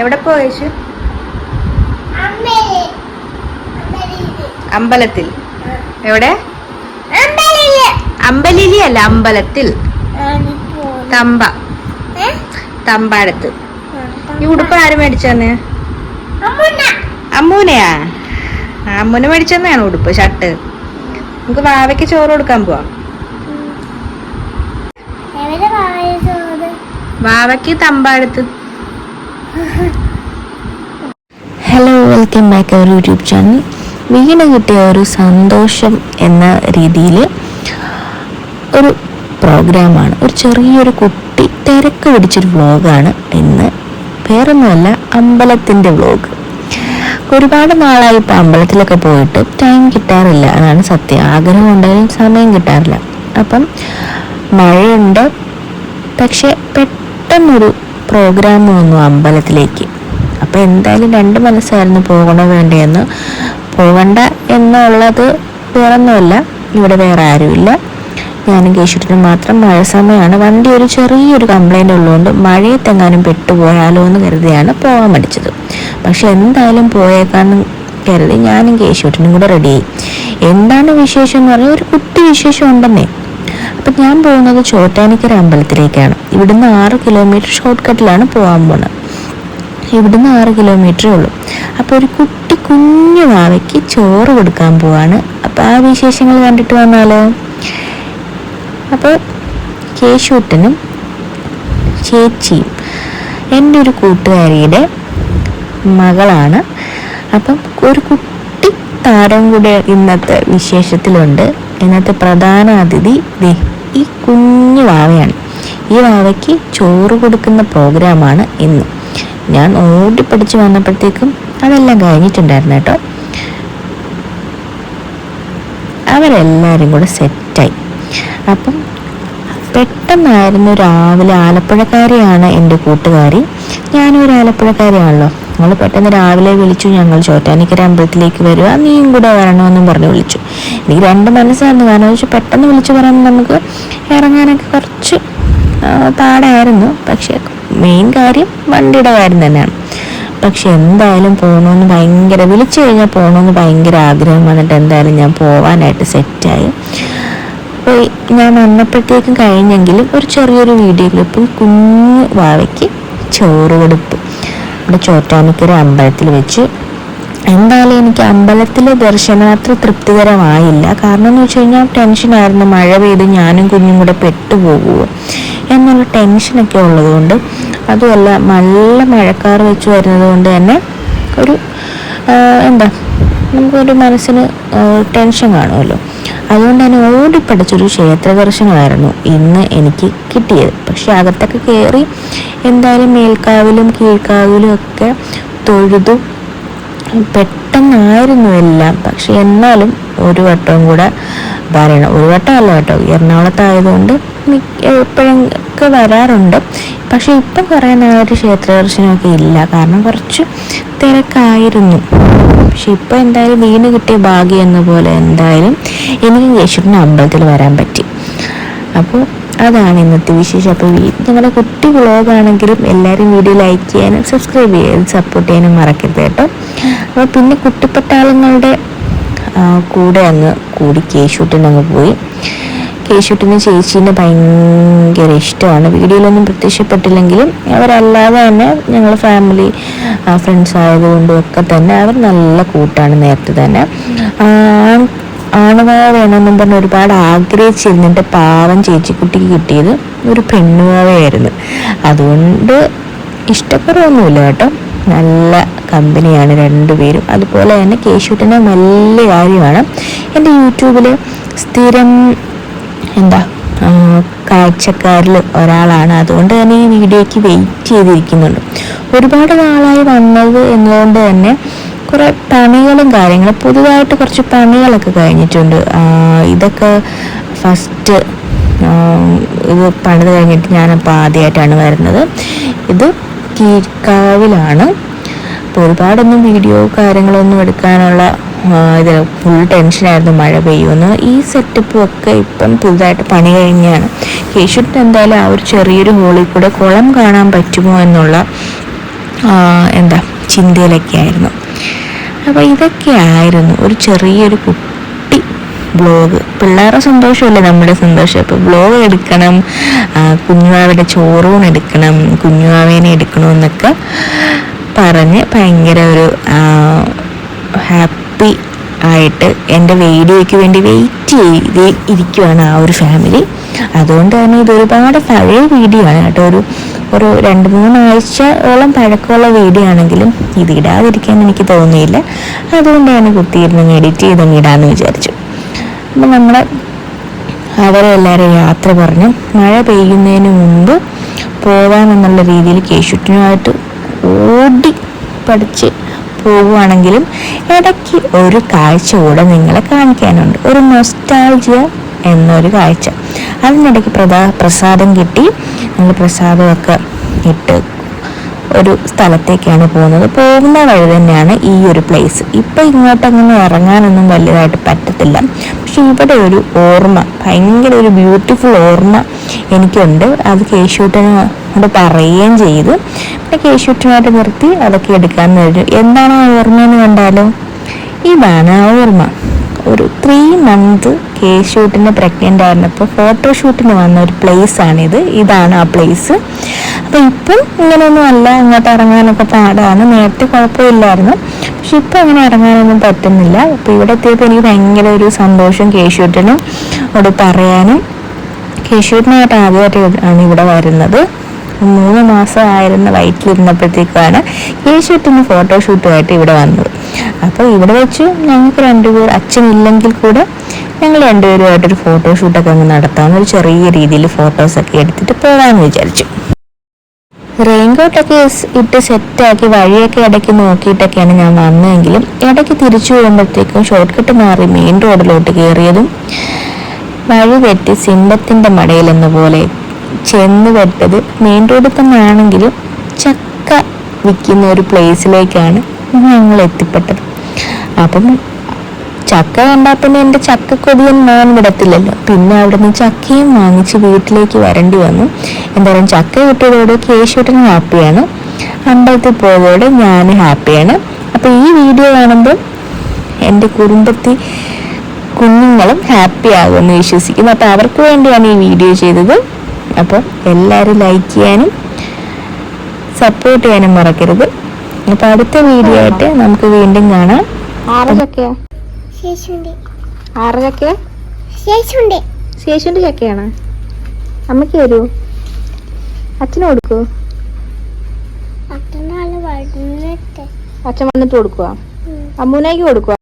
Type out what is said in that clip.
എവിടെ അമ്മയിൽ അമ്പലത്തിൽ. എവിടെ? അമ്പലിലി അല്ല അമ്പലത്തിൽ. തമ്പ. തമ്പാടത്ത് ഈ ഉടുപ്പ് ആര് മേടിച്ചെന്ന്? അമ്മൂന അമ്മൂനെയാ അമ്മൂനെ മേടിച്ചെന്നാണ് ഉടുപ്പ് ഷർട്ട്. നമുക്ക് വാവയ്ക്ക് ചോറ് കൊടുക്കാൻ പോവാം എവിടെ വായിച്ചത് വാവയ്ക്ക് തമ്പാടുത്ത്. Hello welcome back our YouTube channel വീണ് കിട്ടിയ ഒരു സന്തോഷം എന്ന രീതിയിൽ ഒരു പ്രോഗ്രാമാണ്. ഒരു ചെറിയൊരു കുട്ടി തിരക്ക് പിടിച്ചൊരു വ്ളോഗാണ് ഇന്ന്. വേറൊന്നുമല്ല അമ്പലത്തിന്റെ വ്ളോഗ് ഒരുപാട് നാളായി ഇപ്പോൾ അമ്പലത്തിലൊക്കെ പോയിട്ട് ടൈം കിട്ടാറില്ല. അതാണ് സത്യം. ആഗ്രഹം ഉണ്ടായാലും സമയം കിട്ടാറില്ല. അപ്പം മഴയുണ്ട്. പക്ഷെ പെട്ടെന്നൊരു പ്രോഗ്രാം വന്നു അമ്പലത്തിലേക്ക്. അപ്പോൾ എന്തായാലും രണ്ട് മനസ്സായിരുന്നു പോകണോ വേണ്ടയെന്ന് പോകണ്ട എന്നുള്ളത് വേറൊന്നുമല്ല ഇവിടെ വേറെ ആരുമില്ല. ഞാനും കേശുട്ടിനും മാത്രം മഴ സമയമാണ്. വണ്ടി ഒരു ചെറിയൊരു കംപ്ലൈന്റ് ഉള്ളതുകൊണ്ട് മഴയത്തെങ്ങാനും പെട്ടുപോയാലോ എന്ന് കരുതിയാണ് പോകാൻ മടിച്ചത്. പക്ഷെ എന്തായാലും പോയേക്കാന്ന് കരുതി ഞാനും കേശുട്ടിനും കൂടെ റെഡിയായി എന്താണ് വിശേഷം എന്ന് പറഞ്ഞാൽ ഒരു കുട്ടി വിശേഷം ഉണ്ടെന്നേ. അപ്പം ഞാൻ പോകുന്നത് ചോറ്റാനിക്കര അമ്പലത്തിലേക്കാണ്. ഇവിടുന്ന് ആറ് കിലോമീറ്റർ ഷോർട്ട് കട്ടിലാണ് പോകാൻ പോണത്. ഇവിടുന്ന് ആറ് കിലോമീറ്ററേ ഉള്ളൂ. അപ്പോൾ ഒരു കുട്ടി കുഞ്ഞു വാവയ്ക്ക് ചോറ് കൊടുക്കാൻ പോവാണ്. അപ്പോൾ ആ വിശേഷങ്ങൾ കണ്ടിട്ട് വന്നാലോ? അപ്പോൾ കേശൂട്ടനും ചേച്ചിയും എന്റെ ഒരു കൂട്ടുകാരിയുടെ മകളാണ്. അപ്പം ഒരു കുട്ടി താരം കൂടെ ഇന്നത്തെ വിശേഷത്തിലുണ്ട്. ഇന്നത്തെ പ്രധാന അതിഥി ദേ ഈ കുഞ്ഞു വാവയാണ്. ഈ വാവയ്ക്ക് ചോറ് കൊടുക്കുന്ന പ്രോഗ്രാമാണ് ഇന്ന്. ഞാൻ ഓടിപ്പടിച്ച് വന്നപ്പോഴത്തേക്കും അതെല്ലാം കഴിഞ്ഞിട്ടുണ്ടായിരുന്നു കേട്ടോ. അവരെല്ലാവരും കൂടെ സെറ്റായി. അപ്പം പെട്ടെന്നായിരുന്നു രാവിലെ ആലപ്പുഴക്കാരിയാണ് എന്റെ കൂട്ടുകാരി. ഞാനും ഒരു ആലപ്പുഴക്കാരിയാണല്ലോ. ഞങ്ങൾ പെട്ടെന്ന് രാവിലെ വിളിച്ചു ഞങ്ങൾ ചോറ്റാനിക്കര അമ്പലത്തിലേക്ക് വരിക നീയും കൂടെ വരണമെന്നും പറഞ്ഞ് വിളിച്ചു. എനിക്ക് രണ്ട് മനസ്സായിരുന്നു. കാരണം വെച്ചാൽ പെട്ടെന്ന് വിളിച്ചു പറയുമ്പോൾ നമുക്ക് ഇറങ്ങാനൊക്കെ കുറച്ച് പാടായിരുന്നു. പക്ഷേ മെയിൻ കാര്യം വണ്ടിയുടെ കാര്യം തന്നെയാണ്. പക്ഷെ എന്തായാലും പോകണമെന്ന് ഭയങ്കര വിളിച്ചു കഴിഞ്ഞാൽ പോകണമെന്ന് ഭയങ്കര ആഗ്രഹം വന്നിട്ട് എന്തായാലും ഞാൻ പോവാനായിട്ട് സെറ്റായി അപ്പോൾ ഞാൻ വന്നപ്പോഴത്തേക്കും കഴിഞ്ഞെങ്കിലും ഒരു ചെറിയൊരു വീഡിയോ ക്ലിപ്പ് കുഞ്ഞു വാവയ്ക്ക് ചോറ് കൊടുപ്പ് ഇവിടെ ചോറ്റാനിക്കര അമ്പലത്തിൽ വെച്ച്. എന്തായാലും എനിക്ക് അമ്പലത്തിലെ അത്ര തൃപ്തികരമായില്ല. കാരണം എന്ന് വെച്ച് കഴിഞ്ഞാൽ ടെൻഷനായിരുന്നു മഴ പെയ്ത് ഞാനും കുഞ്ഞും കൂടെ പെട്ടുപോകുമോ എന്നുള്ള ടെൻഷനൊക്കെ ഉള്ളതുകൊണ്ട് അതുമല്ല നല്ല മഴക്കാർ വെച്ച് വരുന്നത് കൊണ്ട് തന്നെ ഒരു എന്താ നമുക്കൊരു മനസ്സിന് ടെൻഷൻ കാണുമല്ലോ. അതുകൊണ്ട് തന്നെ ഓടിപ്പടിച്ചൊരു ക്ഷേത്ര ദർശനമായിരുന്നു ഇന്ന് എനിക്ക് കിട്ടിയത്. പക്ഷെ അകത്തൊക്കെ കയറി എന്തായാലും മേൽക്കാവിലും കീഴ്ക്കാവിലും ഒക്കെ തൊഴുതു. പെട്ടെന്നായിരുന്നു എല്ലാം. പക്ഷെ എന്നാലും ഒരു വട്ടവും കൂടെ വരണം ഒരു വട്ടം അല്ല കേട്ടോ എറണാകുളത്തായതുകൊണ്ട് എപ്പോഴൊക്കെ വരാറുണ്ട്. പക്ഷെ ഇപ്പം കുറേ നാളൊരു ക്ഷേത്ര ദർശനമൊക്കെ ഇല്ല. കാരണം കുറച്ച് തിരക്കായിരുന്നു. പക്ഷെ ഇപ്പം എന്തായാലും വീണ് കിട്ടിയ ഭാഗ്യം എന്ന പോലെ എന്തായാലും എനിക്ക് യേശുവിന് അമ്പലത്തിൽ വരാൻ പറ്റി. അപ്പോൾ അതാണ് ഇന്നത്തെ വിശേഷം. അപ്പോൾ ഞങ്ങളുടെ കുട്ടി വ്ളോഗാണെങ്കിലും എല്ലാവരും വീഡിയോ ലൈക്ക് ചെയ്യാനും സബ്സ്ക്രൈബ് ചെയ്യാനും സപ്പോർട്ട് ചെയ്യാനും മറക്കരുത് കേട്ടോ. അപ്പോൾ പിന്നെ കുട്ടിപ്പട്ടാളങ്ങളുടെ കൂടെ അങ്ങ് കൂടി കേശൂട്ടിന് അങ്ങ് പോയി. കേശൂട്ടിന് ചേച്ചീനെ ഭയങ്കര ഇഷ്ടമാണ്. വീഡിയോയിലൊന്നും പ്രത്യക്ഷപ്പെട്ടില്ലെങ്കിലും അവരല്ലാതെ തന്നെ ഞങ്ങൾ ഫാമിലി ഫ്രണ്ട്സ് ആയതുകൊണ്ടും ഒക്കെ തന്നെ അവർ നല്ല കൂട്ടാണ് നേരത്തെ തന്നെ. ആ, ആണുവാവ വേണമെന്നും പറഞ്ഞ് ഒരുപാട് ആഗ്രഹിച്ചിരുന്നിട്ട് പാവം ചേച്ചിക്കുട്ടിക്ക് കിട്ടിയത് ഒരു പെണ്ണുവാവയായിരുന്നു അതുകൊണ്ട് ഇഷ്ടക്കുറവൊന്നുമില്ല കേട്ടോ. നല്ല കമ്പനിയാണ് രണ്ടുപേരും. അതുപോലെ തന്നെ കേശുട്ടിനെ നല്ല കാര്യമാണ്. എന്റെ യൂട്യൂബിൽ സ്ഥിരം എന്താ കാഴ്ചക്കാരിൽ ഒരാളാണ്. അതുകൊണ്ട് തന്നെ ഈ വീഡിയോയ്ക്ക് വെയിറ്റ് ചെയ്തിരിക്കുന്നുണ്ട്. ഒരുപാട് നാളായി വന്നത് എന്നതുകൊണ്ട് തന്നെ കുറേ പണികളും കാര്യങ്ങളും പുതുതായിട്ട് കുറച്ച് പണികളൊക്കെ കഴിഞ്ഞിട്ടുണ്ട്. ഇതൊക്കെ ഫസ്റ്റ് ഇത് പണിത് കഴിഞ്ഞിട്ട് ഞാനപ്പോൾ ആദ്യമായിട്ടാണ് വരുന്നത്. ഇത് കീഴ്ക്കാവിലാണ് അപ്പോൾ ഒരുപാടൊന്നും വീഡിയോ കാര്യങ്ങളൊന്നും എടുക്കാനുള്ള ഇത് ഫുൾ ടെൻഷനായിരുന്നു മഴ പെയ്യുമെന്ന്. ഈ സെറ്റപ്പും ഒക്കെ ഇപ്പം പുതുതായിട്ട് പണി കഴിഞ്ഞാണ്. കേശുട്ടിന് എന്തായാലും ആ ഒരു ചെറിയൊരു ഹോളിൽ കൂടെ കുളം കാണാൻ പറ്റുമോ എന്നുള്ള എന്താ ചിന്തയിലൊക്കെ ആയിരുന്നു അപ്പോൾ ഇതൊക്കെ ആയിരുന്നു ഒരു ചെറിയൊരു കുട്ടി ബ്ലോഗ് പിള്ളേരുടെ സന്തോഷമല്ലേ നമ്മുടെ സന്തോഷം? ഇപ്പോൾ ബ്ലോഗ് എടുക്കണം കുഞ്ഞുവാവിന്റെ ചോറൂൺ എടുക്കണം കുഞ്ഞുവാവേനെ എടുക്കണമെന്നൊക്കെ പറഞ്ഞ് ഭയങ്കര ഒരു ഹാപ്പി ആയിട്ട് എന്റെ വീഡിയോയ്ക്ക് വേണ്ടി വെയിറ്റ് ചെയ്ത് ഇരിക്കുവാണ് ആ ഒരു ഫാമിലി അതുകൊണ്ട് തന്നെ ഇതൊരുപാട് പഴയ വീഡിയോ ആണ് കേട്ടോ. ഒരു ഒരു രണ്ട് മൂന്നാഴ്ചയോളം പഴക്കമുള്ള വീഡിയോ ആണെങ്കിലും ഇത് ഇടാതിരിക്കാൻ എനിക്ക് തോന്നിയില്ല. അതുകൊണ്ട് ഞാൻ കുത്തിയിരുന്ന് എഡിറ്റ് ചെയ്തങ്ങ് വിചാരിച്ചു. അപ്പം നമ്മൾ അവരെ എല്ലാവരും യാത്ര പറഞ്ഞു. മഴ പെയ്യുന്നതിന് മുമ്പ് പോകാമെന്നുള്ള രീതിയിൽ കേശുട്ടിനുമായിട്ട് ഓടി പഠിച്ച് പോവുകയാണെങ്കിലും ഇടയ്ക്ക് ഒരു കാഴ്ച കൂടെ നിങ്ങളെ കാണിക്കാനുണ്ട്. ഒരു നൊസ്റ്റാൾജിയ എന്നൊരു കാഴ്ച. അതിനിടയ്ക്ക് പ്രസാദം കിട്ടി. നമ്മൾ പ്രസാദമൊക്കെ ഇട്ട് ഒരു സ്ഥലത്തേക്കാണ് പോകുന്നത്. പോകുന്ന വഴി തന്നെയാണ് ഈ ഒരു പ്ലേസ് ഇപ്പം ഇങ്ങോട്ടങ്ങനെ ഇറങ്ങാനൊന്നും വലുതായിട്ട് പറ്റത്തില്ല. പക്ഷെ ഇവിടെ ഒരു ഓർമ്മ ഭയങ്കര ഒരു ബ്യൂട്ടിഫുൾ ഓർമ്മ എനിക്കുണ്ട്. അത് കേശൂട്ടനോട് പറയുകയും ചെയ്തു. പിന്നെ കേശുട്ടനായിട്ട് നിർത്തി അതൊക്കെ എടുക്കാമെന്ന് വരും എന്താണ് ആ ഓർമ്മ എന്ന് കണ്ടാലോ? ഇതാണ് ആ ഓർമ്മ. ഒരു ത്രീ മന്ത് കേശൂട്ടിന് പ്രഗ്നന്റ് ആയിരുന്നപ്പോൾ ഫോട്ടോഷൂട്ടിന് വന്ന ഒരു പ്ലേസ് ആണിത്. ഇതാണ് ആ പ്ലേസ് അപ്പോൾ ഇപ്പം ഇങ്ങനെയൊന്നും അല്ല ഇങ്ങോട്ട് ഇറങ്ങാനൊക്കെ പാടാണ്. നേരത്തെ കുഴപ്പമില്ലായിരുന്നു. പക്ഷെ ഇപ്പം അങ്ങനെ ഇറങ്ങാനൊന്നും പറ്റുന്നില്ല. അപ്പോൾ ഇവിടെ എത്തിയപ്പോൾ എനിക്ക് ഭയങ്കര ഒരു സന്തോഷം കേശൂട്ടിനും അവിടെ പറയാനും. കേശൂട്ടിനായിട്ട് ആണ് ഇവിടെ വരുന്നത്. മൂന്ന് മാസം ആയിരുന്ന വയറ്റിലിരുന്നപ്പോഴത്തേക്കാണ് കേശൂട്ടിന് ഫോട്ടോഷൂട്ടുമായിട്ട് ഇവിടെ വന്നത്. അപ്പോൾ ഇവിടെ വെച്ച് ഞങ്ങൾക്ക് രണ്ടുപേർ അച്ഛനില്ലെങ്കിൽ കൂടെ ഞങ്ങൾ രണ്ടുപേരുമായിട്ടൊരു ഫോട്ടോഷൂട്ടൊക്കെ അങ്ങ് നടത്താം. ഒരു ചെറിയ രീതിയിൽ ഫോട്ടോസൊക്കെ എടുത്തിട്ട് പോകാമെന്ന് വിചാരിച്ചു. റെയിൻകോട്ടൊക്കെ ഇട്ട് സെറ്റാക്കി വഴിയൊക്കെ ഇടയ്ക്ക് നോക്കിയിട്ടൊക്കെയാണ് ഞാൻ വന്നതെങ്കിലും ഇടയ്ക്ക് തിരിച്ചു പോകുമ്പോഴത്തേക്കും ഷോർട്ട് കട്ട് മാറി മെയിൻ റോഡിലോട്ട് കയറിയതും വഴി തെറ്റി സിംഹത്തിന്റെ മടയിലെന്ന പോലെ ചെന്ന് പെട്ടത് മെയിൻ റോഡിൽ തന്നെ ആണെങ്കിലും ചക്ക വിൽക്കുന്ന ഒരു പ്ലേസിലേക്കാണ് ഞങ്ങൾ എത്തിപ്പെട്ടത്. അപ്പം ചക്ക കണ്ടാൽ പിന്നെ എന്റെ ചക്കക്കൊതിയൻ ഞാൻ വിടത്തില്ലല്ലോ. പിന്നെ അവിടെ നിന്ന് ചക്കയും വാങ്ങിച്ച് വീട്ടിലേക്ക് വരേണ്ടി വന്നു. എന്തായാലും ചക്ക കിട്ടിയതോടെ കേശുട്ടൻ ഹാപ്പിയാണ്. അമ്പലത്തിൽ പോയതോടെ ഞാൻ ഹാപ്പിയാണ്. അപ്പോൾ ഈ വീഡിയോ കാണുമ്പോൾ എന്റെ കുടുംബത്തിൽ കുഞ്ഞുങ്ങളും ഹാപ്പി ആകുമെന്ന് വിശ്വസിക്കുന്നു. അപ്പോൾ അവർക്ക് വേണ്ടിയാണ് ഈ വീഡിയോ ചെയ്തത്. അപ്പോൾ എല്ലാവരും ലൈക്ക് ചെയ്യാനും സപ്പോർട്ട് ചെയ്യാനും മറക്കരുത്. അപ്പോൾ അടുത്ത വീഡിയോ ആയിട്ട് നമുക്ക് വീണ്ടും കാണാം. ശേഷുണ്ട് ആറ് ശേഷുണ്ട് ശേഷുവിന്റെ ചക്കയാണ്. അമ്മയ്ക്ക് തരൂ. അച്ഛന് കൊടുക്കൂ. അച്ഛൻ വന്നിട്ട് കൊടുക്കുക അമ്മൂനായിക്ക് കൊടുക്കുക